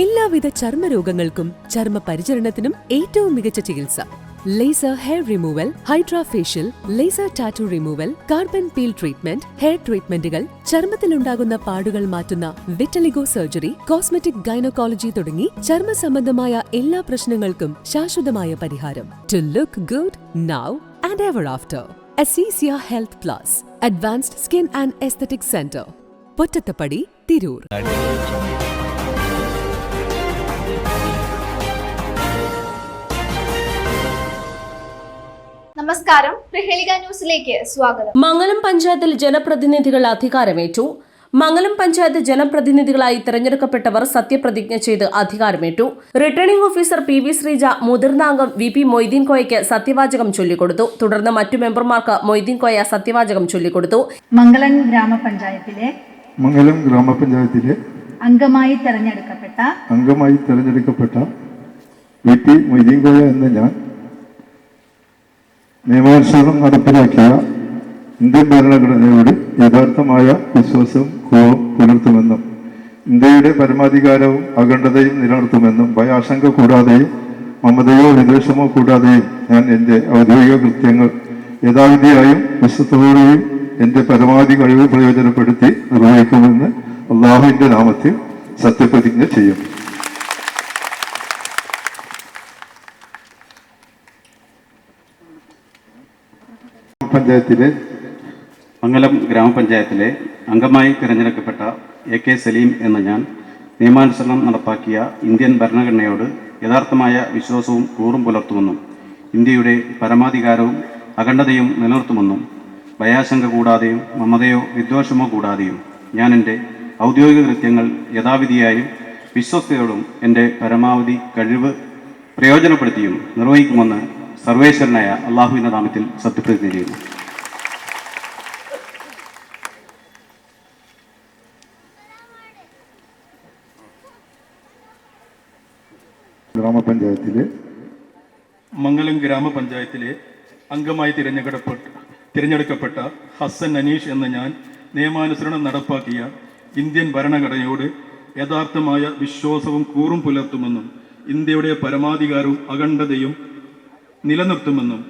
എല്ലാവിധ ചർമ്മരോഗങ്ങൾക്കും ചർമ്മ പരിചരണത്തിനും ഏറ്റവും മികച്ച ചികിത്സ. Laser hair removal hydra facial laser tattoo removal carbon peel treatment hair ട്രീറ്റ്മെന്റുകൾ ചർമ്മത്തിലുണ്ടാകുന്ന പാടുകൾ മാറ്റുന്ന വിറ്റലിഗോ സർജറി കോസ്മെറ്റിക് ഗൈനക്കോളജി തുടങ്ങി ചർമ്മ സംബന്ധമായ എല്ലാ പ്രശ്നങ്ങൾക്കും ശാശ്വതമായ പരിഹാരം. To look good now and ever after Azeezia health plus advanced skin and aesthetic centre Pottathappadi Tirur. നമസ്കാരം. പ്രഹേളിക ന്യൂസിലേക്ക് സ്വാഗതം. മംഗലം പഞ്ചായത്തിൽ ജനപ്രതിനിധികൾ അധികാരമേറ്റു. മംഗലം പഞ്ചായത്ത് ജനപ്രതിനിധികളായി തിരഞ്ഞെടുക്കപ്പെട്ടവർ സത്യപ്രതിജ്ഞ ചെയ്ത് അധികാരമേറ്റു. Returning officer P V Sreeja മുതിർന്ന അംഗം വി പി മൊയ്തീൻ കോയയ്ക്ക് സത്യവാചകം ചൊല്ലിക്കൊടുത്തു. തുടർന്ന് മറ്റു മെമ്പർമാർക്ക് മൊയ്തീൻ കോയ സത്യവാചകം ചൊല്ലിക്കൊടുത്തു. മംഗലം ഗ്രാമപഞ്ചായത്തിലെ മംഗലം ഗ്രാമപഞ്ചായത്തിലെ അംഗമായി തെരഞ്ഞെടുക്കപ്പെട്ട അംഗമായി തെരഞ്ഞെടുക്കപ്പെട്ട വി പി മൊയ്തീൻകോയ എന്ന ഞാൻ നിയമാനുസരണം നടപ്പിലാക്കിയ ഇന്ത്യൻ ഭരണഘടനയോട് യഥാർത്ഥമായ വിശ്വാസവും കൂറും പുലർത്തുമെന്നും ഇന്ത്യയുടെ പരമാധികാരവും അഖണ്ഡതയും നിലനിർത്തുമെന്നും ഭയാശങ്ക കൂടാതെയും മമതയോ വിദ്വേഷമോ കൂടാതെയും ഞാൻ എന്റെ ഔദ്യോഗിക കൃത്യങ്ങൾ യഥാവിധിയായും വിശ്വത്തോടെയും എന്റെ പരമാവധി കഴിവ് പ്രയോജനപ്പെടുത്തി നിർവഹിക്കുമെന്ന് അള്ളാഹുവിന്റെ നാമത്തിൽ സത്യപ്രതിജ്ഞ ചെയ്യും. പഞ്ചായത്തിലെ മംഗലം ഗ്രാമപഞ്ചായത്തിലെ അംഗമായി തിരഞ്ഞെടുക്കപ്പെട്ട എ കെ സലീം എന്ന ഞാൻ നിയമാനുസരണം നടപ്പാക്കിയ ഇന്ത്യൻ ഭരണഘടനയോട് യഥാർത്ഥമായ വിശ്വാസവും കൂറും പുലർത്തുമെന്നും ഇന്ത്യയുടെ പരമാധികാരവും അഖണ്ഡതയും നിലനിർത്തുമെന്നും ഭയാശങ്ക കൂടാതെയും മമതയോ വിദ്വേഷമോ കൂടാതെയും ഞാൻ എന്റെ ഔദ്യോഗിക കൃത്യങ്ങൾ യഥാവിധിയായും വിശ്വസ്തയോടും എന്റെ പരമാവധി കഴിവ് പ്രയോജനപ്പെടുത്തിയും നിർവഹിക്കുമെന്ന് സർവേശ്വരനായ അള്ളാഹുവിന്റെ നാമത്തിൽ സത്യപ്രതിജ്ഞ ചെയ്യുന്നു. ഗ്രാമപഞ്ചായത്തിലെ മംഗലം ഗ്രാമപഞ്ചായത്തിലെ അംഗമായി തിരഞ്ഞെടുക്കപ്പെട്ട തിരഞ്ഞെടുക്കപ്പെട്ട ഹസൻ അനീഷ് എന്ന ഞാൻ നിയമാനുസരണം നടപ്പാക്കിയ ഇന്ത്യൻ ഭരണഘടനയോട് യഥാർത്ഥമായ വിശ്വാസവും കൂറും പുലർത്തുമെന്നും ഇന്ത്യയുടെ പരമാധികാരവും അഖണ്ഡതയും നിലനിർത്തുമെന്നും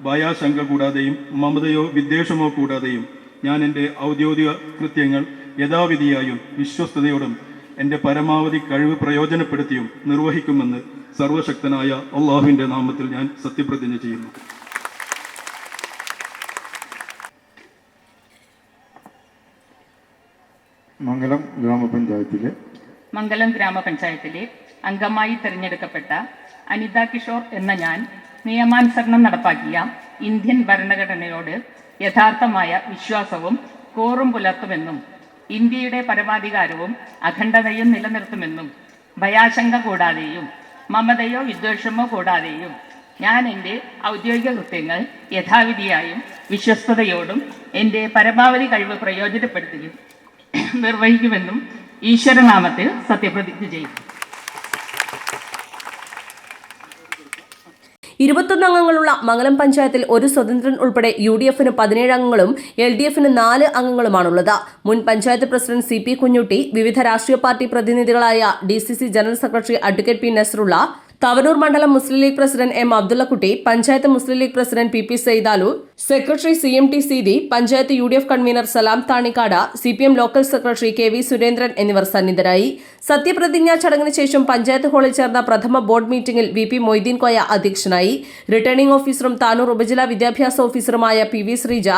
ഭയാശങ്ക കൂടാതെയും മമതയോ വിദ്വേഷമോ കൂടാതെയും ഞാൻ എന്റെ ഔദ്യോഗിക കൃത്യങ്ങൾ യഥാവിധിയായും വിശ്വസ്തയോടും എന്റെ പരമാവധി കഴിവ് പ്രയോജനപ്പെടുത്തിയും നിർവഹിക്കുമെന്ന് സർവശക്തനായ അള്ളാഹുവിന്റെ നാമത്തിൽ ഞാൻ സത്യപ്രതിജ്ഞ ചെയ്യുന്നു. മംഗലം ഗ്രാമപഞ്ചായത്തിലെ മംഗലം ഗ്രാമപഞ്ചായത്തിലെ അംഗമായി തിരഞ്ഞെടുക്കപ്പെട്ട അനിത കിഷോർ എന്ന ഞാൻ നിയമാനുസരണം നടപ്പാക്കിയ ഇന്ത്യൻ ഭരണഘടനയോട് യഥാർത്ഥമായ വിശ്വാസവും കോറും പുലർത്തുമെന്നും ഇന്ത്യയുടെ പരമാധികാരവും അഖണ്ഡതയും നിലനിർത്തുമെന്നും ഭയാശങ്ക കൂടാതെയും മമതയോ വിദ്വേഷമോ കൂടാതെയും ഞാൻ എന്റെ ഔദ്യോഗിക കൃത്യങ്ങൾ യഥാവിധിയായും വിശ്വസ്തയോടും എന്റെ പരമാവധി കഴിവ് പ്രയോജനപ്പെടുത്തുകയും നിർവഹിക്കുമെന്നും ഈശ്വരനാമത്തിൽ സത്യപ്രതിജ്ഞ ചെയ്യും ഇരുപത്തൊന്ന് അംഗങ്ങളുള്ള മംഗലം പഞ്ചായത്തിൽ ഒരു സ്വതന്ത്രൻ ഉൾപ്പെടെ യു ഡി എഫിന് പതിനേഴ് അംഗങ്ങളും എൽ ഡി എഫിന് നാല് അംഗങ്ങളുമാണുള്ളത്. മുൻ panchayat president C P Kunhutty വിവിധ രാഷ്ട്രീയ party പ്രതിനിധികളായ D C C general secretary advocate P Nazarulla Thavanur മണ്ഡലം Muslim League president M Abdullakutty panchayat Muslim League president P P Saidalu secretary C M T Seethi panchayat U D F convener Salam Thanikkad C P M local secretary K V Surendran എന്നിവർ സന്നിധരായി. സത്യപ്രതിജ്ഞാ ചടങ്ങിന് ശേഷം പഞ്ചായത്ത് ഹാളിൽ ചേർന്ന പ്രഥമ board മീറ്റിംഗിൽ V P Moideen Koya അധ്യക്ഷനായി. റിട്ടേണിംഗ് ഓഫീസറും താനൂർ ഉപജില്ലാ വിദ്യാഭ്യാസ ഓഫീസറുമായ P V Sreeja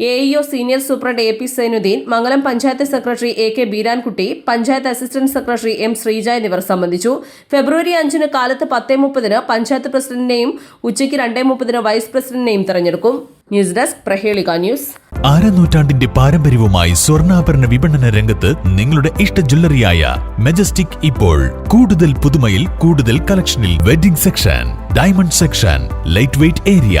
A EO senior superintendent A P Sainuddin Mangalam panchayat secretary A K Beerankutty panchayat assistant secretary M Sreeja എന്നിവർ സംബന്ധിച്ചു. ഫെബ്രുവരി അഞ്ചിന് കാലത്ത് പത്തേ മുപ്പതിന് പഞ്ചായത്ത് പ്രസിഡന്റിനെയും ഉച്ചയ്ക്ക് രണ്ടേ മുപ്പതിന് വൈസ് പ്രസിഡന്റിനെയും തെരഞ്ഞെടുക്കും. News desk Prahelika news. ആരനൂറ്റാണ്ടിന്റെ പാരമ്പര്യവുമായി സ്വർണാഭരണ വിപണന രംഗത്ത് നിങ്ങളുടെ ഇഷ്ട ജ്വല്ലറിയായ മെജസ്റ്റിക് ഇപ്പോൾ കൂടുതൽ പുതുമയിൽ കൂടുതൽ കളക്ഷനിൽ wedding section diamond section light weight area